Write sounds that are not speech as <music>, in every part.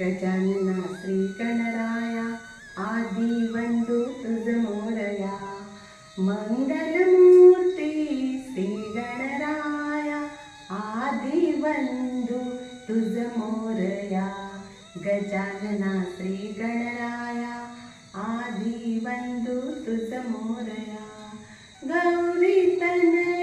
गजानन श्रीगणराया आदिवन्दु तुज मोरया। मङ्गलमूर्ति श्रीगणराय आदिवन्धु तुज मोरया। गजान श्रीगणराया आदिवन्धु तुज मोरया। गौरितन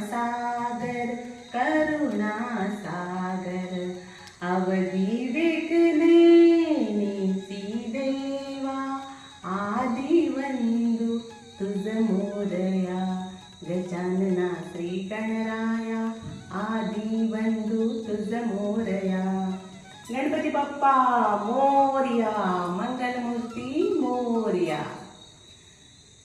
सागर करुणा सागर अवधी विघ्ने देवा आदि वंदु तुझ मोरया गजानना श्री गणराया आदि वंदु तुझ मोरया. गणपती बाप्पा मोरया मंगलमूर्ती मोरया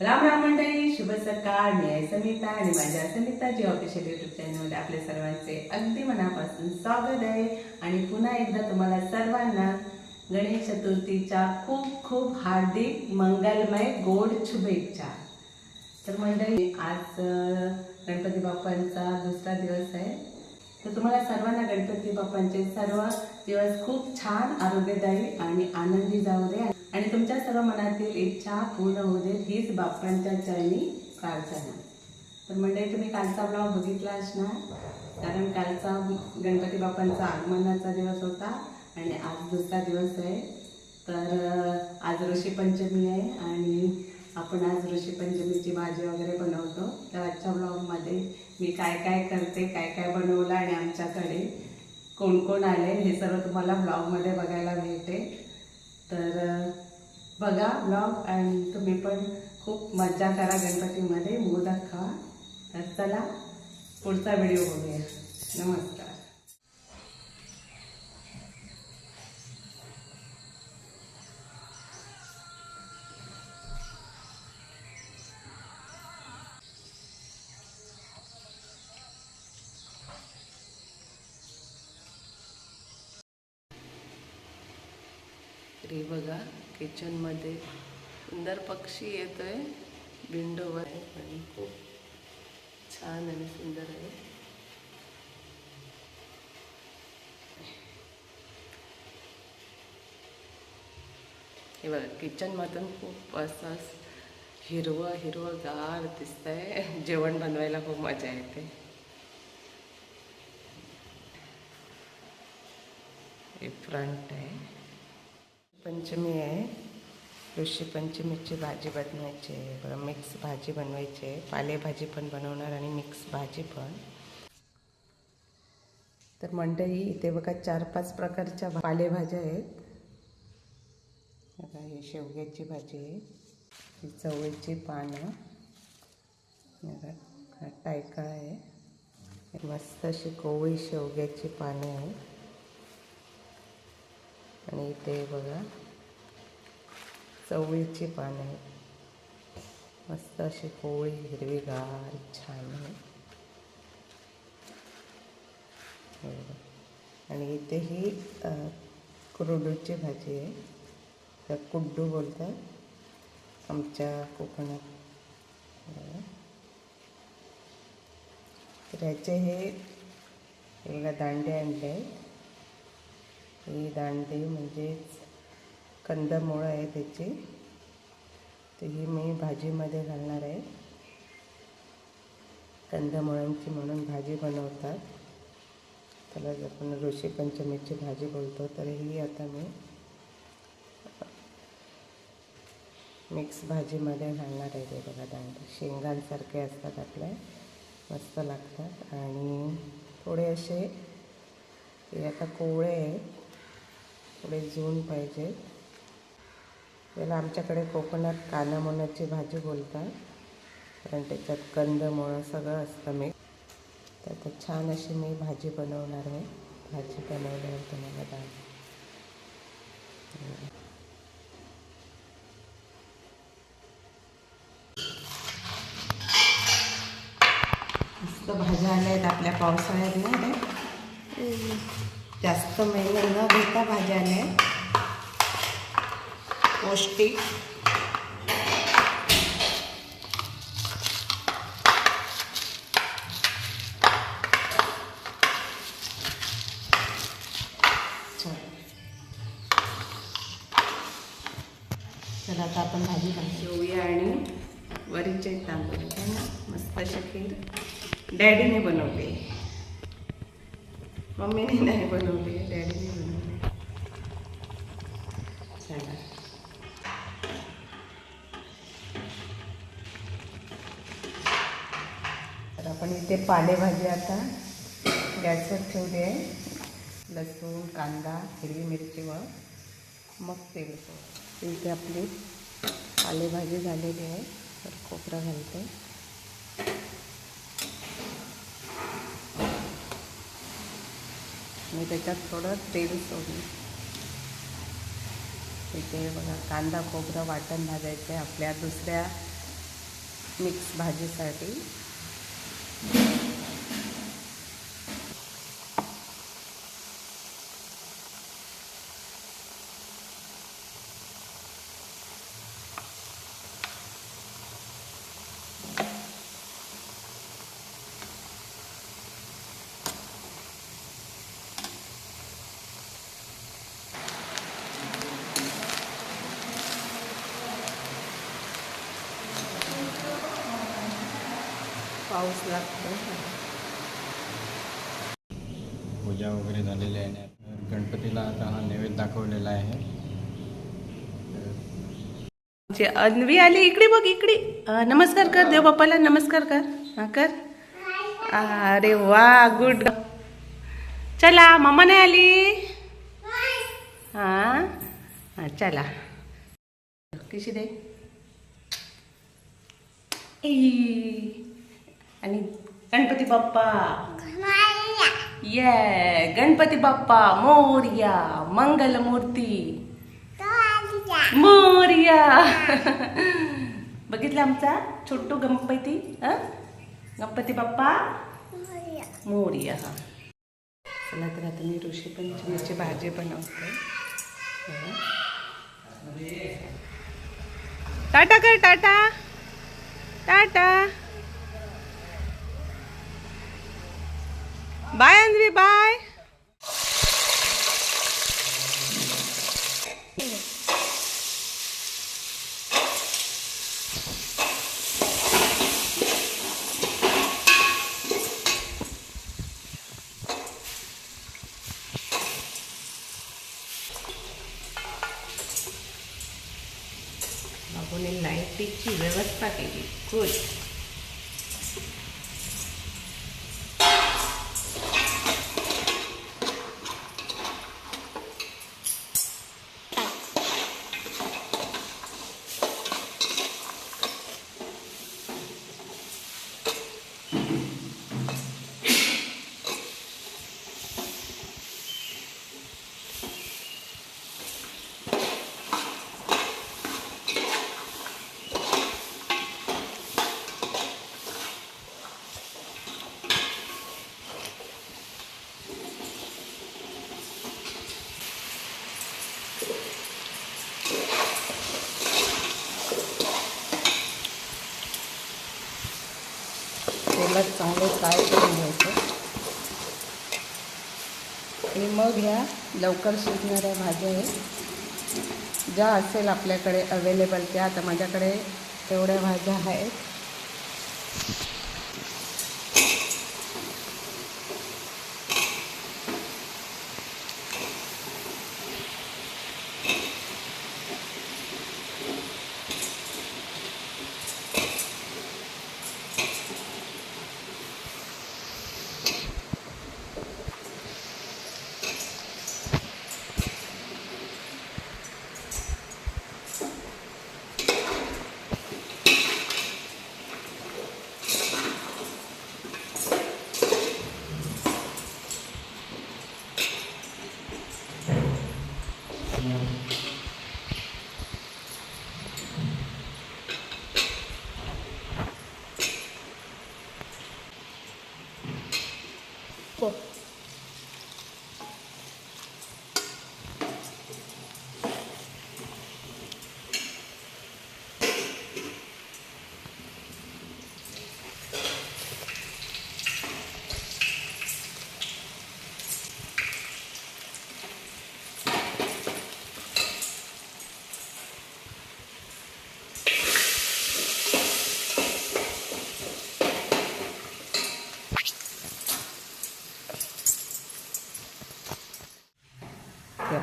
राम राम मंडळी शुभ सकाळ मी आहे समिता आणि माझ्या समिताची ऑफिशियल युट्यूब चॅनलमध्ये आपल्या सर्वांचे अगदी मनापासून स्वागत आहे. आणि पुन्हा एकदा तुम्हाला सर्वांना गणेश चतुर्थीच्या खूप खूप हार्दिक मंगलमय गोड शुभेच्छा. तर मंडळी आज गणपती बाप्पांचा दुसरा दिवस आहे. तर तुम्हाला सर्वांना गणपती बाप्पांचे सर्व दिवस खूप छान आरोग्यदायी आणि आनंदी जाऊ दे. आणि तुमच्या सर्व मनातील इच्छा पूर्ण होऊ दे हीच बाप्पांच्या चरणी प्रार्थना. तर मंडळी तुम्ही कालचा ब्लॉग बघितला असणार. कारण कालचा गणपती बाप्पांचा आगमनाचा दिवस होता आणि आज दुसरा दिवस आहे. तर आज ऋषी पंचमी आहे आणि आपण आज ऋषी पंचमीची भाजी वगैरे बनवतो. तर आजच्या ब्लॉगमध्ये मी काय काय करते काय काय बनवलं आणि आमच्याकडे कोण कोण आले हे सर्व तुम्हाला ब्लॉगमध्ये बघायला मिळते. तर बघा ब्लॉग आणि तुम्ही पण खूप मजा करा गणपतीमध्ये. मोदक खा. तर चला पुढचा व्हिडिओ बघूया. नमस्कार. तरी बघा किचनमध्ये सुंदर पक्षी येतोय विंडोवर. आणि खूप छान आणि सुंदर आहे. हे बघा किचनमधून खूप असं हिरवं हिरवं गार दिसतंय. जेवण बनवायला खूप मजा येते. हे फ्रंट आहे. पंचमी आहे. ऋषीपंचमीची भाजी बनवायची आहे. बरं मिक्स भाजी बनवायची आहे. पालेभाजी पण बनवणार आणि मिक्स भाजी पण. तर मंडळी इथे बघा चार पाच प्रकारच्या पालेभाज्या आहेत. बघा ही शेवग्याची भाजी आहे. ही चवळीची पानं. बघा हा आहे. मस्त अशी कोवळी शेवग्याची पानं आहे आणि इथे बघा चवळीची पानं मस्त अशी पोळी हिरवीगार छान आहे आणि इथे ही कुरडूची भाजी आहे. त्या कुड्डू बोलतात. आमच्या कोकणात. तर ह्याचे हे बघा दांडे आणले आहेत. ही दांडे म्हणजेच कंदमुळं आहे त्याची. तर ही मी भाजीमध्ये घालणार आहे. कंदमुळांची म्हणून भाजी बनवतात. त्याला आपण ऋषी पंचमीची भाजी बोलतो. तर ही आता मी मिक्स भाजीमध्ये घालणार आहे ते बघा दांडे. शेंगांसारखे असतात आपल्या मस्त लागतात. आणि थोडे असे हे आता कोवळे आहेत. थोडे जून पाहिजे त्याला आमच्याकडे कोकणात कानामोनाची भाजी बोलतात. कारण त्याच्यात कंदमुळं सगळं असतं मी तर आता छान अशी मी भाजी बनवणार आहे. भाजी बनवल्यावर तुम्हाला दाल मस्त भाज्या आल्या आहेत आपल्या पावसाळ्यात नाही रे जास्त मेहनत न घेता भाज्या आल्या आहेत पौष्टिक चला. आता आपण भाजी घेऊया आणि वरीचे तांदूळ. मस्त शकीर डॅडीने आपण इथे पालेभाजी आता गॅसवर ठेवली आहे. लसूण कांदा हिरवी मिरची व मग तेल इथे आपली पालेभाजी झालेली आहे. तर खोबरा घालते. मी त्याच्यात थोडं तेल सोडलं इथे बघा कांदा खोबरं वाटण भाजायचं आहे आपल्या दुसऱ्या मिक्स भाजीसाठी. पाऊस लागतो पूजा वगैरे झालेली आहे. गणपतीला आता हा नैवेद्य दाखवलेला आहे. अन्वी आली इकडे बघ इकडे. नमस्कार कर देव बाप्पाला नमस्कार कर. हा कर. अरे वा गुड चला मम्मा नाही आली? हा? हा चला. कशी दे. आणि गणपती बाप्पा. ये गणपती बाप्पा मोर्या मंगलमूर्ती. मोर्या. <laughs> बघितलं आमचा? छोटू गणपती हं? गणपती बाप्पा? मोर्या. हा. चला तर आता मी ऋषी पंचमीची भाजी बनवते. टाटा कर tata. Tata. Bye Anvi bye. बाबूने लाईटीची व्यवस्था केली. खुश लवकर शिजणाऱ्या भाज्या आहेत. ज्या असेल आपल्याकडे अवेलेबल त्या आता माझ्याकडे तेवढ्या भाज्या आहेत.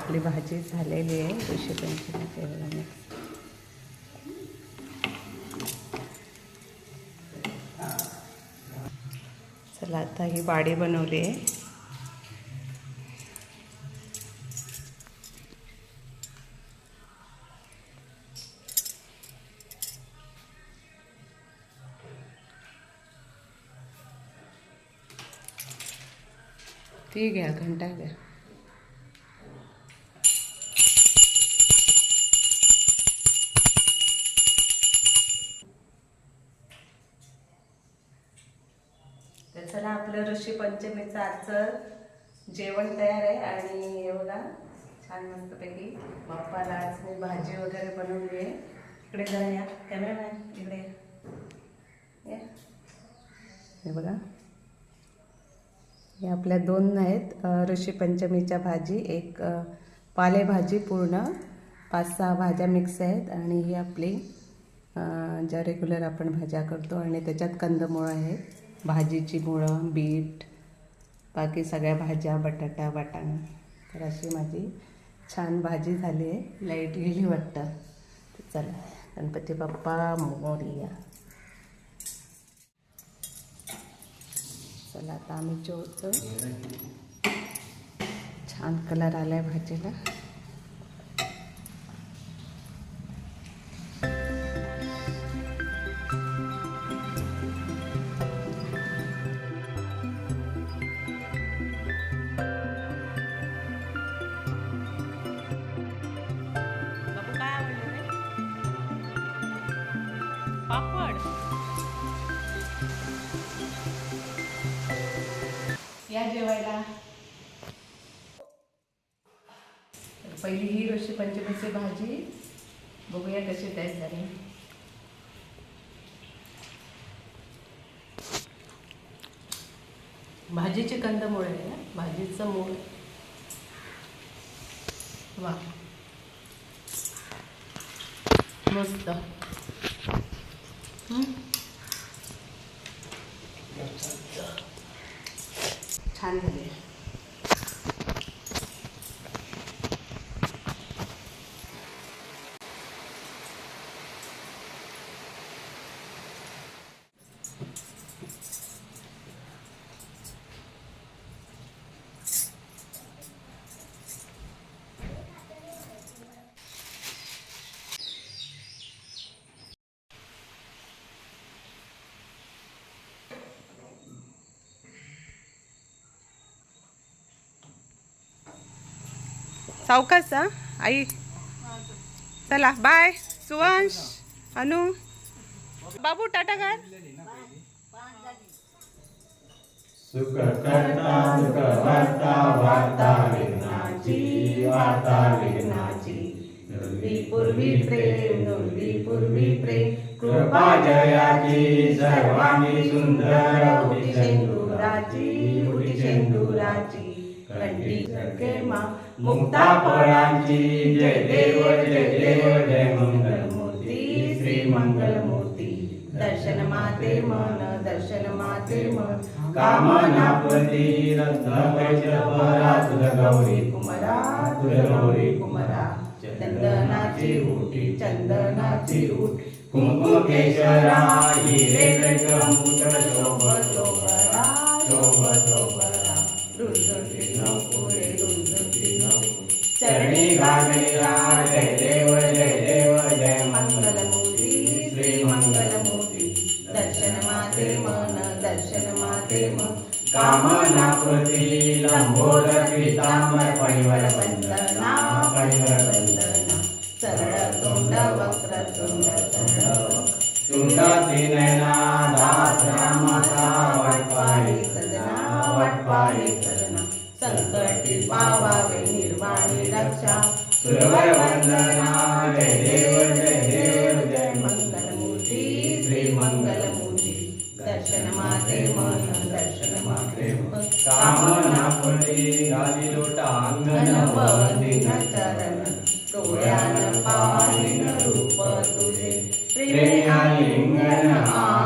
आपली भाजी झालेली आहे. ऋषी पंचमीच्या वेळेला चला आता ही बाडी बनवली आहे. ती घ्या घंटा घ्या. चला आपलं ऋषी पंचमीचं आजचं जेवण तयार आहे. आणि एवढा बघा छान मस्तपैकी बाप्पाला आज मी भाजी वगैरे बनवली आहे इकडे जाऊया. या कॅमेरामॅन इकडे या. या. हे बघा. हे आपल्या दोन आहेत ऋषी पंचमीच्या भाजी एक पालेभाजी पूर्ण पाच सहा भाज्या मिक्स आहेत आणि ही आपली ज्या रेग्युलर आपण भाज्या करतो आणि त्याच्यात कंदमुळं आहेत. भाजीची मुळं बीट बाकी सगळ्या भाज्या बटाटा वाटाणा. तर अशी माझी छान भाजी झाली आहे. लाइट गेली वाटतं. तर चला गणपती बाप्पा मोरिया. चला आता आम्ही जेवतो. छान कलर आला आहे भाजीला. पापड. या जेवायला. पहिली ही रोजची पंचमीची भाजी. बघूया कशी तयार झाली. भाजीचे कंदमुळे आहे ना भाजीचं मूळ. वा मस्त. छान झाले सावकाश हा आई चला बाय सुवंश अनु बाबू टाटा कर सुख करता सुख वार्ता वार्ता विघ्नाची वार्ता विघ्नाची नुरवी पूर्वी प्रेम नुरवी पूर्वी प्रेम कृपा जयाची सर्वांनी सुंदर उटी शेंदुराची उटी शेंदुराची कंठी मा मुक्तापरांची जय देव जय देव जय मंगलमूर्ती श्री मंगलमूर्ती. दर्शन माते मन दर्शन माते मन. कामना प्रती रत्न तुझ गौरी कुमरा तुझ गौरी कुमरा चंदनाची उटी चंदनाची उटी कुंकुम केशरा हिरे शोभ शोभरा शोभ शोभरा चरणी घालेला जय देव जय देव जय मंगलमूर्ती श्री मंगलमूर्ती दर्शन माते मन दर्शन माते मन कामना कृती लंबोद पीतांबर परिवर वंदना परिवर वंदना सरळ तोंड वक्र तोंड सरळ तुंडाची नैना दास रामाचा वटपाळी सदना वटपाळी सदना संकटी पावावे निर्वाणी रक्षा. सुरवर वंदना जय देव जय देव जय मंगलमूर्ती श्री मंगलमूर्ती दर्शन माते मन दर्शन माते मन कामना प्रती गाली लोटा अंगण गणपतीन चरण डोळ्यान पाहिन रूप तुझे प्रेमालिंगन आनंद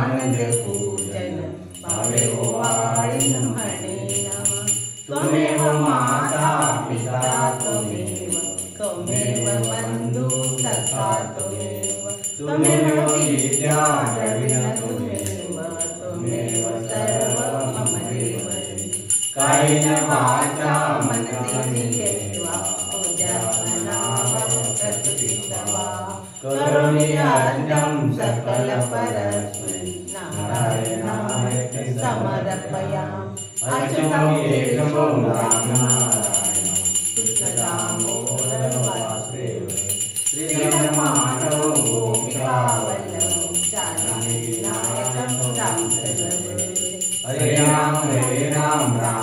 वाचा मनसेन्द्रियैर्वा सकलपरस्मै नारायणाय समर्पयामि रामनारायणं हरे राम हरे राम राम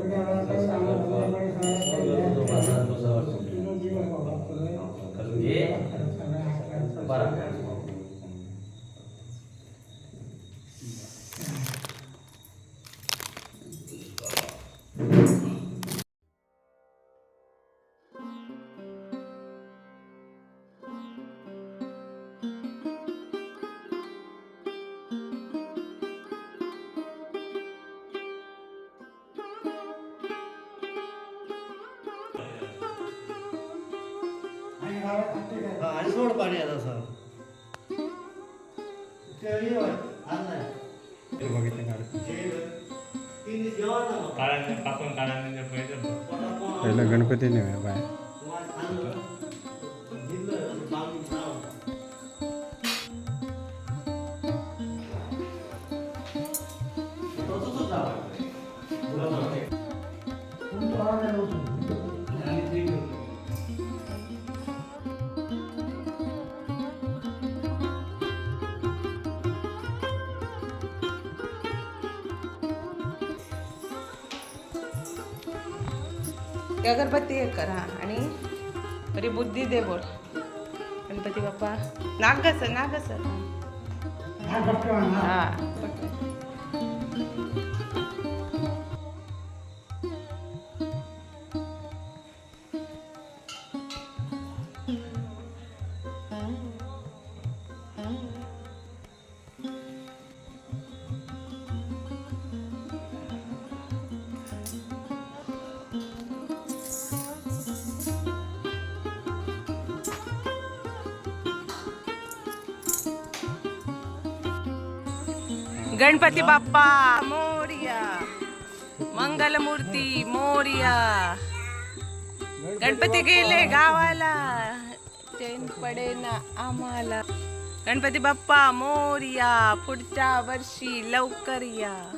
करतात आणि सोड पाणी आता सर काळ्या कापून काळ्या पहिला गणपती नाही बाय. अगरबत्ती एक कर हा. आणि बरी बुद्धी दे बोल. गणपती बाप्पा. नाग घस नाग घस हा. गणपती बाप्पा मोरिया. मंगलमूर्ती मोरिया. गणपती गेले गावाला. चैन पडे ना आम्हाला. गणपती बाप्पा मोरिया पुढच्या वर्षी लवकर या.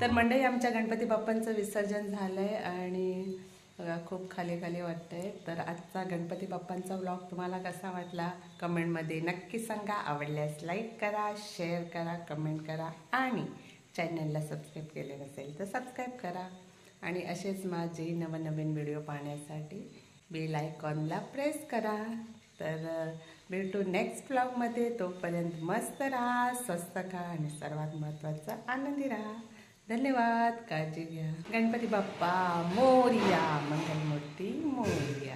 तर मंडळी आमच्या गणपती बाप्पांचं विसर्जन झालंय आणि बघा खूप खाली खाली वाटतंय. तर आजचा गणपती बाप्पांचा व्लॉग तुम्हाला कसा वाटला? कमेंटमध्ये नक्की सांगा. आवडल्यास लाईक करा शेअर करा कमेंट करा आणि चॅनलला सबस्क्राईब केले नसेल तर सबस्क्राईब करा. आणि असेच माझे नवनवीन व्हिडिओ पाहण्यासाठी बेल आयकॉनला प्रेस करा. तर भेटू नेक्स्ट ब्लॉगमध्ये तोपर्यंत मस्त राहा स्वस्त खा आणि सर्वात महत्त्वाचं आनंदी राहा. धन्यवाद काळजी घ्या गणपती बाप्पा मोरिया मंगलमूर्ती मोरिया